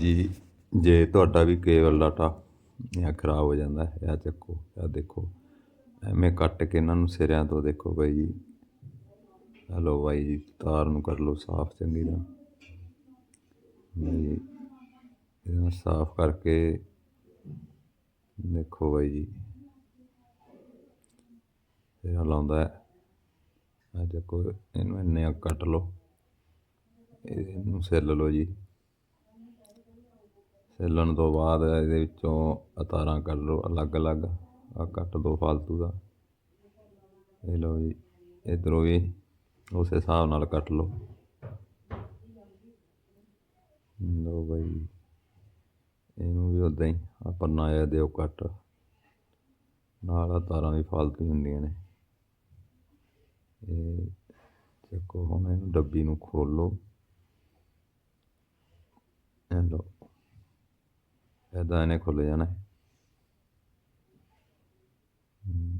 ਜੀ, ਜੇ ਤੁਹਾਡਾ ਵੀ ਕੇਬਲ ਡਾਟਾ ਜਾਂ ਖਰਾਬ ਹੋ ਜਾਂਦਾ ਹੈ ਆ ਚੱਕੋ ਆ ਦੇਖੋ। ਐਵੇਂ ਕੱਟ ਕੇ ਇਹਨਾਂ ਨੂੰ ਸਿਰਿਆਂ ਤੋਂ ਦੇਖੋ ਬਾਈ ਜੀ। ਹਲੋ ਬਾਈ ਜੀ, ਤਾਰ ਨੂੰ ਕਰ ਲਓ ਸਾਫ਼ ਚੰਗੀ ਤਰ੍ਹਾਂ। ਬਾਈ ਇਹਨਾਂ ਸਾਫ਼ ਕਰਕੇ ਦੇਖੋ ਬਾਈ ਜੀ। ਇਹ ਲਾਉਂਦਾ ਹੈ। ਆ ਦੇਖੋ ਇਹਨੂੰ ਇੰਨੇ ਕੱਟ ਲਓ। ਇਹਨੂੰ ਸੈੱਲ ਲਓ ਜੀ। ਸੈੱਲਣ ਤੋਂ ਬਾਅਦ ਇਹਦੇ ਵਿੱਚੋਂ ਆਹ ਤਾਰਾਂ ਕੱਢ ਲਓ ਅਲੱਗ-ਅਲੱਗ ਆ ਕੱਟ ਦੋ ਫਾਲਤੂ ਦਾ। ਇਹ ਲਓ ਜੀ, ਇੱਧਰੋਂ ਵੀ ਉਸ ਹਿਸਾਬ ਨਾਲ ਕੱਟ ਲਓ। ਲਓ ਬਾਈ, ਇਹਨੂੰ ਵੀ ਉਦਾਂ ਹੀ ਆਪਾਂ ਨਾ ਜਿਹਾ ਦਿਓ ਕੱਟ। ਨਾਲ ਆ ਤਾਰਾਂ ਵੀ ਫਾਲਤੂ ਹੁੰਦੀਆਂ ਨੇ। ਇਹ ਚੱਕੋ ਹੁਣ ਇਹਨੂੰ ਡੱਬੀ ਨੂੰ ਖੋਲੋ ਇਹ ਲਓ ਇੱਦਾਂ ਇਹਨੇ ਖੁੱਲ ਜਾਣਾ ਹੈ। ਹਮ,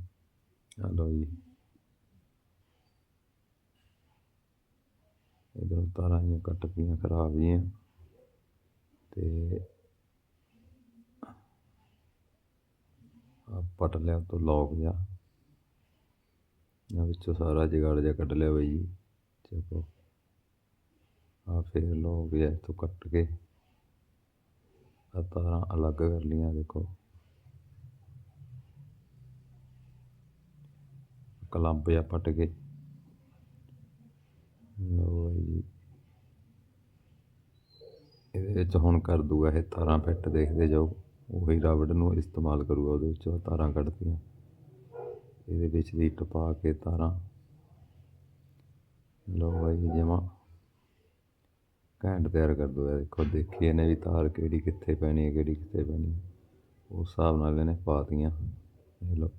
ਜੀ ਇਧਰੋਂ ਤਾਰਾਂ ਜਿਹੀਆਂ ਕੱਟ ਗਈਆਂ ਖਰਾਬ ਜੀਆਂ ਤੇ ਆ ਪਟ ਲਿਆ ਤੋਂ ਲੋਕ ਜਾ ਆ ਵਿੱਚੋਂ ਸਾਰਾ ਜਗਾੜ ਜਿਹਾ ਕੱਢ ਲਿਆ ਬਈ ਜੀ ਚੱਕੋ ਆ ਫੇਰ ਲੋਕ ਜਿਹਾ ਇੱਥੋਂ ਕੱਟ ਕੇ ਤਾਰਾਂ ਅਲੱਗ ਕਰ ਲੀਆਂ ਦੇਖੋ। ਕਲੰਬ ਜਾਂ ਪੱਟ ਕੇ। ਲਓ ਜੀ। ਇਹਦੇ ਵਿੱਚ ਹੁਣ ਕਰ ਦੂਗਾ ਇਹ ਤਾਰਾਂ ਫਿੱਟ, ਦੇਖਦੇ ਜਾਓ। ਉਹੀ ਰਬੜ ਨੂੰ ਇਸਤੇਮਾਲ ਕਰੂਗਾ, ਉਹਦੇ ਵਿੱਚੋਂ ਤਾਰਾਂ ਕੱਢਦੀਆਂ। ਇਹਦੇ ਵਿੱਚ ਦੀ ਟਪਾ ਕੇ ਤਾਰਾਂ। ਲਓ ਬਾਈ ਜਮਾ। ਘੈਂਟ ਤਿਆਰ ਕਰ ਦੋ ਇਹ ਦੇਖੋ, ਦੇਖੀ ਇਹਨੇ ਵੀ ਤਾਰ ਕਿਹੜੀ ਕਿੱਥੇ ਪੈਣੀ ਹੈ, ਕਿਹੜੀ ਕਿੱਥੇ ਪੈਣੀ ਹੈ। ਉਸ ਹਿਸਾਬ ਨਾਲ ਇਹਨੇ ਪਾਤੀਆਂ ਇਹ ਲਓ।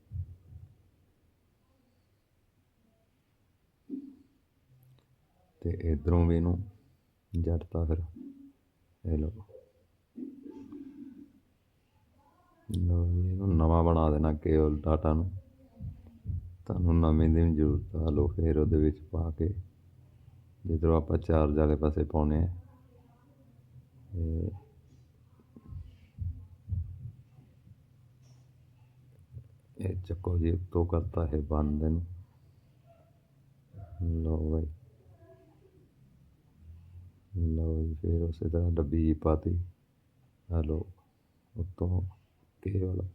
ਤੇ ਇਧਰੋਂ ਵੀ ਇਹਨੂੰ ਜੱਟਤਾ ਫਿਰ ਇਹ ਲਓ। ਲਓ ਇਹਨੂੰ ਨਵਾਂ ਬਣਾ ਦੇਣਾ ਕੇਵਲ ਡਾਟਾ ਨੂੰ। ਤੁਹਾਨੂੰ ਨਵੇਂ ਦੀ ਵੀ ਜ਼ਰੂਰਤ ਆ। ਲਓ, ਫਿਰ ਉਹਦੇ ਵਿੱਚ ਪਾ ਕੇ ਜਿੱਧਰੋਂ ਆਪਾਂ ਚਾਰਜ ਵਾਲੇ ਪਾਸੇ ਪਾਉਣੇ ਆ। ਇਹ ਇਹ ਚੱਕੋ ਜੀ ਉੱਤੋਂ ਕਰਤਾ ਹੈ ਬੰਦ ਇਹਨੂੰ। ਲਓ ਬਾਈ। ਲਓ ਜੀ, ਫਿਰ ਉਸੇ ਤਰ੍ਹਾਂ ਡੱਬੀ ਜੀ ਪਾਤੀ। ਆ ਲਓ, ਉੱਤੋਂ ਕੇਵਲ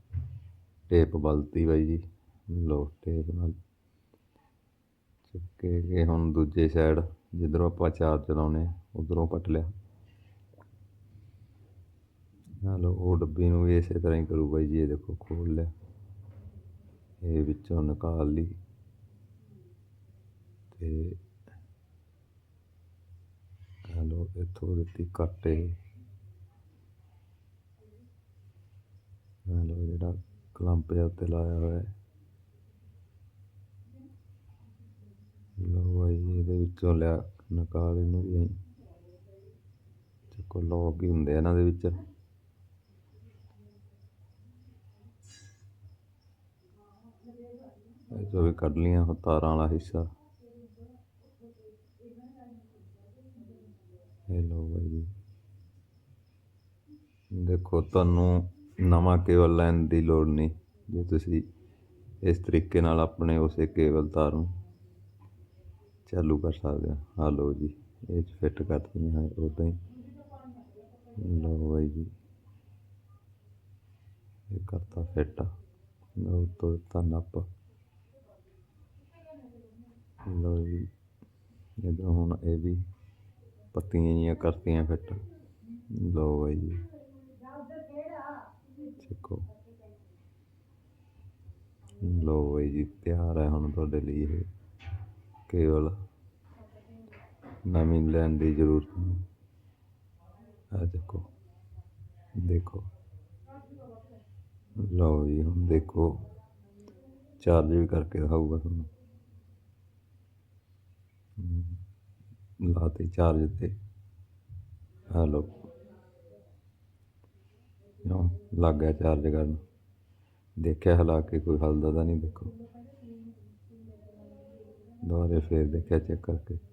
ਟੇਪ ਬਲਤੀ ਬਾਈ ਜੀ। ਲਓ, ਟੇਪ ਨਾਲ ਚੁੱਕੇ ਕੇ ਹੁਣ ਦੂਜੇ ਸਾਈਡ ਜਿੱਧਰੋਂ ਆਪਾਂ ਚਾਰ ਚਲਾਉਨੇ ਉਧਰੋਂ ਪੱਟ ਲਿਆ। ਆ ਲਓ ਉਹ ਡੱਬੀ ਨੂੰ ਵੀ ਇਸੇ ਤਰ੍ਹਾਂ ਹੀ ਕਰੂ ਬਾਈ ਜੀ, ਇਹ ਦੇਖੋ ਖੋਲ ਲਿਆ। ਇਹ ਵਿੱਚੋਂ ਨਿਕਾਲ ਲਈ। ਤੇ ਆ ਲਓ ਇੱਥੋਂ ਦਿੱਤੀ ਕੱਟ ਇਹ। ਆ ਲਓ ਜਿਹੜਾ ਕਲੰਪ ਜਿਹਾ ਉੱਤੇ ਲਾਇਆ ਹੋਇਆ ਹੈ ਲਓ ਬਾਈ ਜੀ, ਇਹਦੇ ਇਹਨੂੰ ਵੀ ਅਸੀਂ। ਲੋਕ ਹੀ ਹੁੰਦੇ ਇਹਨਾਂ ਦੇ ਵਿੱਚ। ਇਹ ਜੋ ਵੀ ਕੱਢ ਲੀਆਂ ਉਹ ਤਾਰਾਂ ਵਾਲਾ ਹਿੱਸਾ। ਇਹ ਲਓ ਬਾਈ ਜੀ। ਦੇਖੋ ਤੁਹਾਨੂੰ ਨਵਾਂ ਕੇਬਲ ਲੈਣ ਦੀ ਲੋੜ ਨਹੀਂ ਜੇ ਤੁਸੀਂ ਇਸ ਤਰੀਕੇ ਨਾਲ ਆਪਣੇ ਉਸੇ ਕੇਬਲ ਤਾਰ ਨੂੰ ਚਾਲੂ ਕਰ ਸਕਦੇ ਹਾਂ। ਆ ਲਓ ਜੀ, ਇਹ 'ਚ ਫਿੱਟ ਕਰਤੀਆਂ ਹਾਂ ਉਦਾਂ ਹੀ। ਲਓ ਬਾਈ ਜੀ, ਇਹ ਕਰਤਾ ਫਿੱਟ ਲਓ ਤੋਂ ਤਾਂ ਨੱਪ। ਲਓ ਜੀ ਜਦੋਂ ਹੁਣ ਇਹ ਵੀ ਪੱਤੀਆਂ ਜੀਆਂ ਕਰਤੀਆਂ ਫਿੱਟ ਲਓ ਬਾਈ ਜੀ ਚੱਕੋ ਲਓ ਬਾਈ ਜੀ, ਤਿਆਰ ਹੈ ਹੁਣ ਤੁਹਾਡੇ ਲਈ ਇਹ ਕੇਵਲ। ਨਵੀਂ ਲੈਣ ਦੀ ਜ਼ਰੂਰਤ ਨਹੀਂ। ਆ ਦੇਖੋ ਦੇਖੋ। ਲਓ ਜੀ, ਹੁਣ ਦੇਖੋ। ਚਾਰਜ ਵੀ ਕਰਕੇ ਦਿਖਾਊਗਾ ਤੁਹਾਨੂੰ। ਲਾਤੇ ਚਾਰਜ ਤੇ। ਆ ਲਓ। ਯੋ ਲੱਗ ਗਿਆ ਚਾਰਜ ਕਰਨ। ਦੇਖਿਆ ਹਿਲਾ ਕੇ ਕੋਈ ਹਲਦਾ ਤਾਂ ਨਹੀਂ ਦੇਖੋ। ਦੁਬਾਰੇ ਫੇਰ ਦੇਖਿਆ ਚੈੱਕ ਕਰਕੇ।